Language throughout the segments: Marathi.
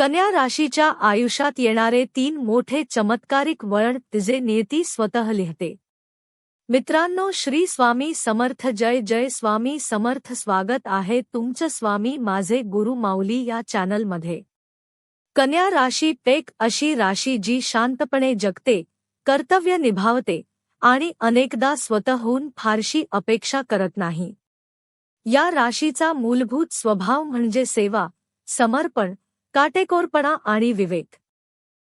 कन्या राशीच्या आयुष्यात येणारे तीन मोठे चमत्कारिक वळण तिजे नियती स्वतः लिहते. मित्रांनो श्री स्वामी समर्थ जय जय स्वामी समर्थ स्वागत आहे तुमचं स्वामी माझे गुरु माऊली या चॅनलमध्ये. कन्या राशी पेक अशी राशी जी शांतपणे जगते कर्तव्य निभावते आणि अनेकदा स्वतःहून फारशी अपेक्षा करत नाही. या राशीचा मूलभूत स्वभाव म्हणजे सेवा समर्पण काटेकोरपणा आणि विवेक.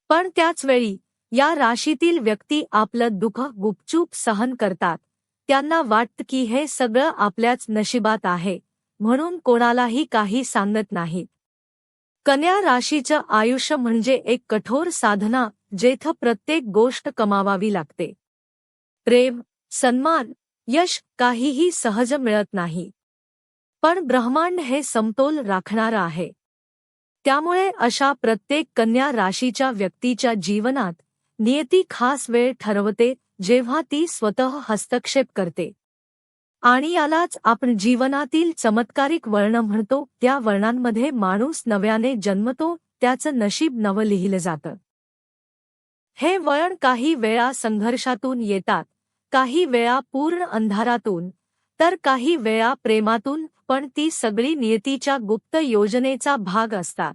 पण त्याचवेळी या राशीतील व्यक्ती आपलं दुःख गुपचूप सहन करतात. त्यांना वाटतं की हे सगळं आपल्याच नशिबात आहे म्हणून कोणालाही काही सांगत नाहीत. कन्या राशीचं आयुष्य म्हणजे एक कठोर साधना जेथं प्रत्येक गोष्ट कमावावी लागते. प्रेम सन्मान यश काहीही सहज मिळत नाही. पण ब्रह्मांड हे समतोल राखणारं आहे. त्यामुळे अशा प्रत्येक कन्या राशीच्या व्यक्तीच्या जीवनात नियती खास वेळ ठरवते जेव्हा ती स्वतः हस्तक्षेप करते. आणि यालाच आपण जीवनातील चमत्कारिक वर्ण म्हणतो त्या वर्णांमध्ये माणूस नव्याने जन्मतो त्याचं नशीब नवं लिहिलं जातं. हे वळण काही वेळा संघर्षातून येतात काही वेळा पूर्ण अंधारातून तर काही वेळा प्रेमातून पण ती सगळी नियतीच्या गुप्त योजनेचा भाग असतात.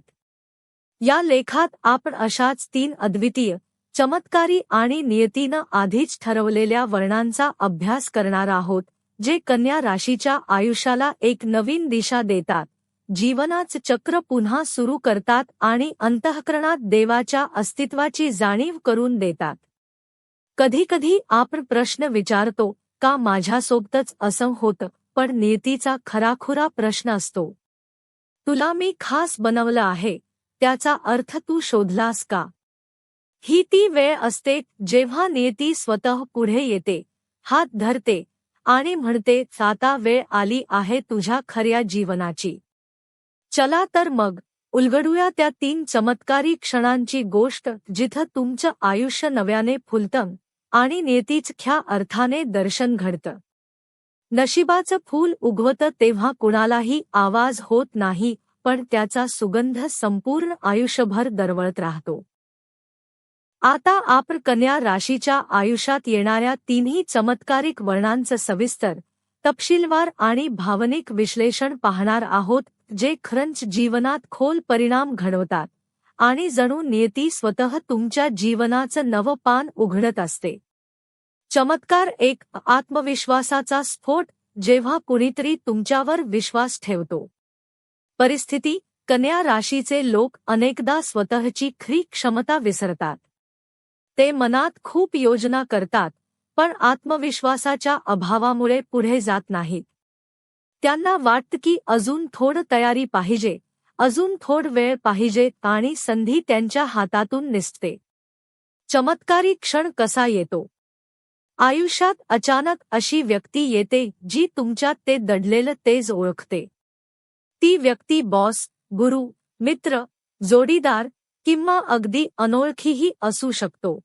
या लेखात आपण अशाच तीन अद्वितीय चमत्कारी आणि नियतीनं आधीच ठरवलेल्या वर्णांचा अभ्यास करणार आहोत जे कन्या राशीच्या आयुष्याला एक नवीन दिशा देतात. जीवनाच चक्र पुन्हा सुरू करतात आणि अंतःकरणात देवाच्या अस्तित्वाची जाणीव करून देतात. कधीकधी आपण प्रश्न विचारतो का माझ्यासोबतच असं होतं? पण नियतीचा खराखुरा प्रश्न असतो. तुला मी खास बनवलं आहे त्याचा अर्थ तू शोधलास का? ही ती वेळ असते जेव्हा नियती स्वतः पुढे येते हात धरते आणि म्हणते आता वेळ आली आहे तुझ्या खऱ्या जीवनाची. चला तर मग उलगडूया त्या तीन चमत्कारी क्षणांची गोष्ट जिथं तुमचं आयुष्य नव्याने फुलतं आणि नियतीच ख्या अर्थाने दर्शन घडतं. नशिबाचं फूल उगवतं तेव्हा कुणालाही आवाज होत नाही पण त्याचा सुगंध संपूर्ण आयुष्यभर दरवळत राहतो. आता आपण कन्या राशीच्या आयुष्यात येणाऱ्या तिन्ही चमत्कारिक वर्णांचं सविस्तर तपशीलवार आणि भावनिक विश्लेषण पाहणार आहोत जे खरंच जीवनात खोल परिणाम घडवतात आणि जणू नियती स्वतः तुमच्या जीवनाचं नवं पान उघडत असते. चमत्कार एक आत्मविश्वासाचा स्फोट जेव्हा कुणीतरी तुमच्यावर विश्वास ठेवतो. परिस्थिती कन्या राशीचे लोक अनेकदा स्वतःची खरी क्षमता विसरतात. ते मनात खूप योजना करतात पण आत्मविश्वासाच्या अभावामुळे पुढे जात नाहीत. त्यांना वाटतं की अजून थोड तयारी पाहिजे अजून थोड वेळ पाहिजे आणि संधी त्यांच्या हातातून निसते. चमत्कारी क्षण कसा येतो? आयुष्यात अचानक अशी व्यक्ती येते जी तुमच्यात ते दडलेलं तेज ओळखते. ती व्यक्ती बॉस गुरु मित्र जोडीदार किंवा अगदी अनोळखीही असू शकतो.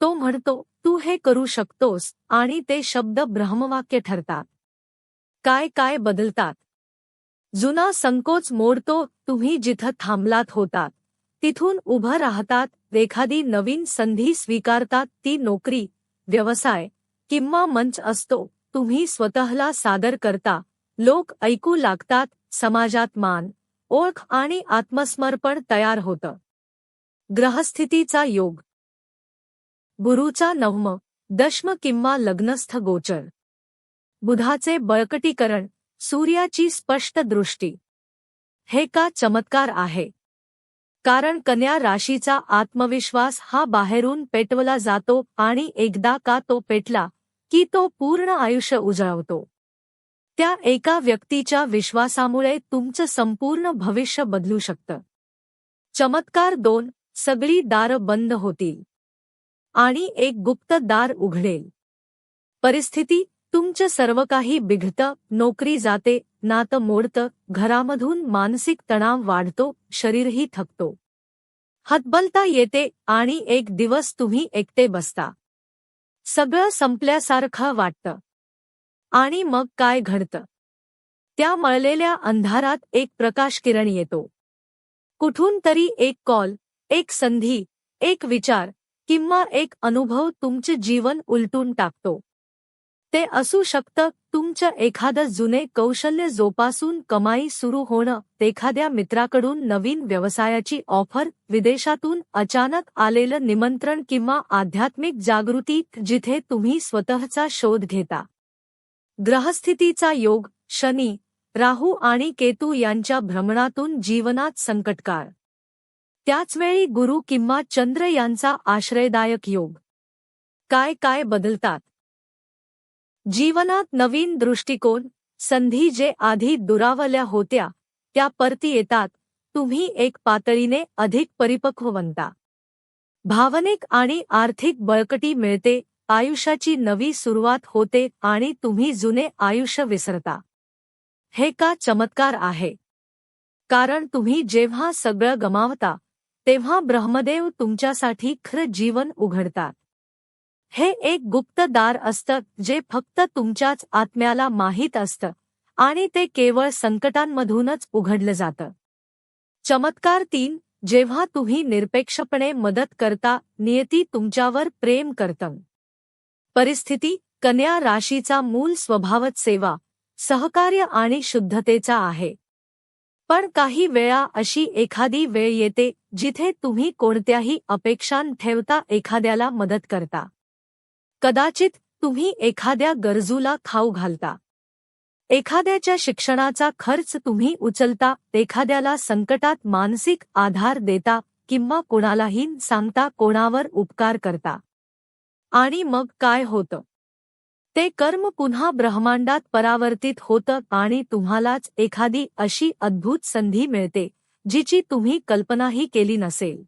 तो म्हणतो तू हे करू शकतोस आणि ते शब्द ब्रह्मवाक्य ठरतात. काय काय बदलतात. जुना संकोच मोडतो तुम्ही जिथं थांबलात होतात. तिथून उभं राहतात एखादी नवीन संधी स्वीकारतात ती नोकरी व्यवसाय किंवा मंच असतो तुम्ही स्वतःला सादर करता. लोक ऐकू लागतात समाजात मान ओळख आणि आत्मसमर्पण तयार होतं. ग्रहस्थितीचा योग. गुरुचा नवम दशम किंवा लग्नस्थ गोचर. बुधाचे बळकटीकरण सूर्याची स्पष्ट दृष्टी. हे का चमत्कार आहे? कारण कन्या राशीचा आत्मविश्वास हा बाहेरून पेटवला जातो आणि एकदा का तो पेटला की तो पूर्ण आयुष्य उजळवतो. त्या एका व्यक्तीच्या विश्वासामुळे तुमचं संपूर्ण भविष्य बदलू शकतं. चमत्कार दोन सगळी दारं बंद होतील. आणि एक गुप्त दार उघडेल. परिस्थिती तुमचं सर्व काही बिघडतं नोकरी जाते नातं मोडतं घरामधून मानसिक तणाव वाढतो शरीरही थकतो. हतबलता येते आणि एक दिवस तुम्ही एकटे बसता. सगळं संपल्यासारखं वाटतं. आणि मग काय घडतं? त्या मळलेल्या अंधारात एक प्रकाश किरण येतो. कुठून तरी एक कॉल एक संधी एक विचार किंवा एक अनुभव तुमचे जीवन उलटून टाकतो. ते असू शकतं तुमचं एखादं जुने कौशल्य जोपासून कमाई सुरू होणं एखाद्या मित्राकडून नवीन व्यवसायाची ऑफर विदेशातून अचानक आलेलं निमंत्रण किंवा आध्यात्मिक जागृती जिथे तुम्ही स्वतःचा शोध घेता. ग्रहस्थितीचा योग शनी राहू आणि केतू यांच्या भ्रमणातून जीवनात संकटकाळ. त्याचवेळी गुरु किंवा चंद्र यांचा आश्रयदायक योग. काय काय बदलतात? जीवनात नवीन दृष्टिकोन संधी जे आधी दुरावल्या होत्या त्या परती येतात तुम्ही एक पातळीने अधिक परिपक्व बनता भावनिक आणि आर्थिक बळकटी मिळते आयुष्याची नवी सुरुवात होते आणि तुम्ही जुने आयुष्य विसरता. हे का चमत्कार आहे? कारण तुम्ही जेव्हा सगळं गमावता तेव्हा ब्रह्मदेव तुमच्यासाठी खरं जीवन उघडतात. हे एक गुप्त दार असतं जे फक्त तुमच्याच आत्म्याला माहीत असतं आणि ते केवळ संकटांमधूनच उघडलं जातं. चमत्कार तीन जेव्हा तुम्ही निरपेक्षपणे मदत करता नियती तुमच्यावर प्रेम करतं. परिस्थिती कन्या राशीचा मूल स्वभावच सेवा सहकार्य आणि शुद्धतेचा आहे. पण काही वेळा अशी एखादी वेळ येते जिथे तुम्ही कोणत्याही अपेक्षां ठेवता एखाद्याला मदत करता. कदाचित तुम्ही एखाद्या गरजूला खाऊ घालता. एखाद्याच्या शिक्षणाचा खर्च तुम्ही उचलता एखाद्याला संकटात मानसिक आधार देता किंवा कोणालाही सांगता कोणावर उपकार करता. आणि मग काय होतं? ते कर्म पुन्हा ब्रह्मांडात परावर्तित होतं आणि तुम्हालाच एखादी अशी अद्भुत संधी मिळते जिची तुम्ही कल्पनाही केली नसेल.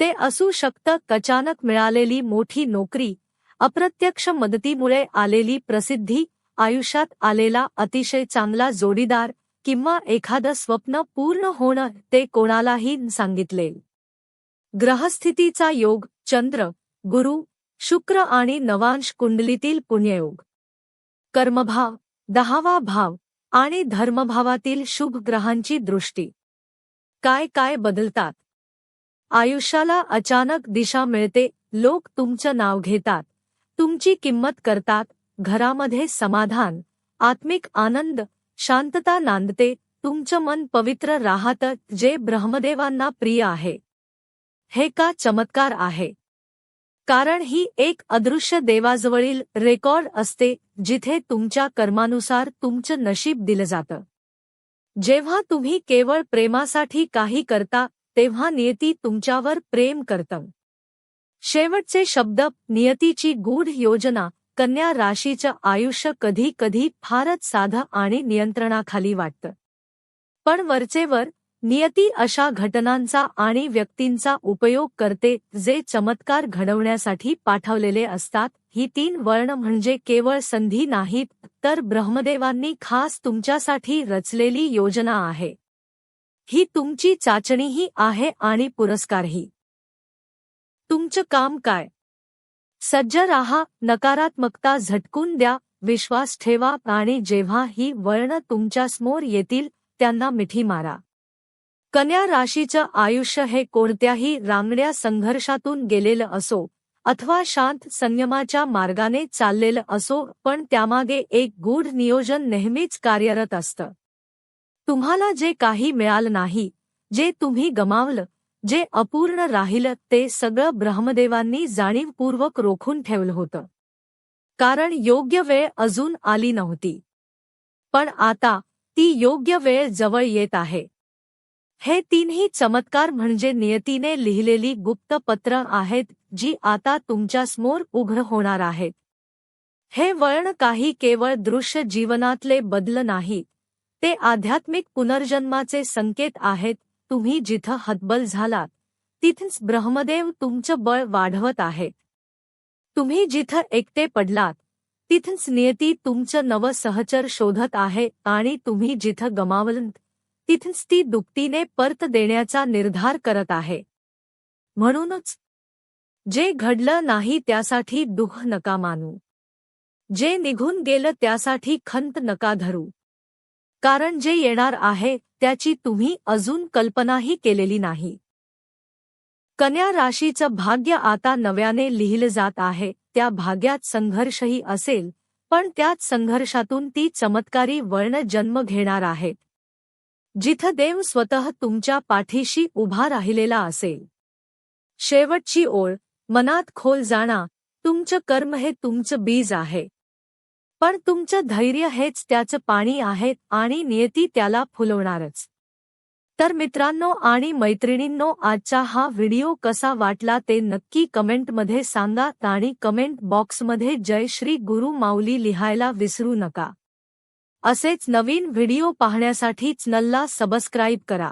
ते असू शकतं अचानक मिळालेली मोठी नोकरी अप्रत्यक्ष मदतीमुळे आलेली प्रसिद्धी आयुष्यात आलेला अतिशय चांगला जोडीदार किंवा एखादं स्वप्न पूर्ण होणं ते कोणालाही सांगितले. ग्रहस्थितीचा योग चंद्र गुरु शुक्र आणि नवांश कुंडलीतील पुण्ययोग. कर्मभाव दहावा भाव आणि धर्मभावातील शुभ ग्रहांची दृष्टी. काय काय बदलतात? आयुष्याला अचानक दिशा मिळते लोक तुमचं नाव घेतात. तुमची किंमत करतात घरामध्ये समाधान आत्मिक आनंद शांतता नांदते तुमचं मन पवित्र राहतं जे ब्रह्मदेवांना प्रिय आहे. हे का चमत्कार आहे? कारण ही एक अदृश्य देवाजवळील रेकॉर्ड असते जिथे तुमच्या कर्मानुसार तुमचं नशीब दिलं जातं. जेव्हा तुम्ही केवळ प्रेमासाठी काही करता तेव्हा नियती तुमच्यावर प्रेम करतं. शेवटचे शब्द नियतीची गूढ योजना कन्या राशीचं आयुष्य कधी कधी फारच साधं आणि नियंत्रणाखाली वाटतं. पण वरचेवर नियती अशा घटनांचा आणि व्यक्तींचा उपयोग करते जे चमत्कार घडवण्यासाठी पाठवलेले असतात. ही तीन वर्ण म्हणजे केवळ संधी नाहीत तर ब्रह्मदेवांनी खास तुमच्यासाठी रचलेली योजना आहे. ही तुमची चाचणीही आहे आणि पुरस्कारही. तुमचं काम काय? सज्ज राहा नकारात्मकता झटकून द्या विश्वास ठेवा आणि जेव्हा ही वर्ण तुमच्यासमोर येतील त्यांना मिठी मारा. कन्या राशीचं आयुष्य हे कोणत्याही रांगड्या संघर्षातून गेलेलं असो अथवा शांत संयमाच्या मार्गाने चाललेलं असो पण त्यामागे एक गूढ नियोजन नेहमीच कार्यरत असतं. तुम्हाला जे काही मिळालं नाही जे तुम्ही गमावलं जे अपूर्ण राहिलं ते सगळं ब्रह्मदेवांनी जाणीवपूर्वक रोखून ठेवलं होतं. कारण योग्य वेळ अजून आली नव्हती. पण आता ती योग्य वेळ जवळ येत आहे. हे तीनही चमत्कार म्हणजे नियतीने लिहिलेली गुप्त पत्र आहेत जी आता तुमच्यासमोर उघड होणार आहेत. हे वळण काही केवळ दृश्य जीवनातले बदल नाही ते आध्यात्मिक पुनर्जन्माचे संकेत आहेत तुम्ही जिथं हतबल झालात तिथंच ब्रह्मदेव तुमचं बळ वाढवत आहेत. तुम्ही जिथं एकटे पडलात तिथंच नियती तुमचं नवं सहचर शोधत आहे आणि तुम्ही जिथं गमावलं तिथंच ती दुपटीने परत देण्याचा निर्धार करत आहे. म्हणूनच जे घडलं नाही त्यासाठी दुःख नका मानू. जे निघून गेलं त्यासाठी खंत नका धरू. कारण जे येणार आहे त्याची तुम्ही अजून कल्पनाही केलेली नाही. कन्या राशीचं भाग्य आता नव्याने लिहिलं जात आहे त्या भाग्यात संघर्षही असेल पण त्याच संघर्षातून ती चमत्कारी वर्ण जन्म घेणार आहेत जिथं देव स्वतः तुमच्या पाठीशी उभा राहिलेला असेल. शेवटची ओळ मनात खोल जाणा तुमचं कर्म हे तुमचं बीज आहे. पण तुमचं धैर्य हेच त्याचं पाणी आहे आणि नियती त्याला फुलवणारच. तर मित्रांनो आणि मैत्रिणींनो आजचा हा व्हिडिओ कसा वाटला ते नक्की कमेंटमध्ये सांगा आणि कमेंट बॉक्समध्ये जय श्री गुरु माऊली लिहायला विसरू नका. असेच नवीन व्हिडिओ पाहण्यासाठी चॅनलला सबस्क्राईब करा.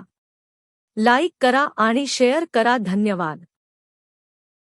लाईक करा आणि शेअर करा धन्यवाद.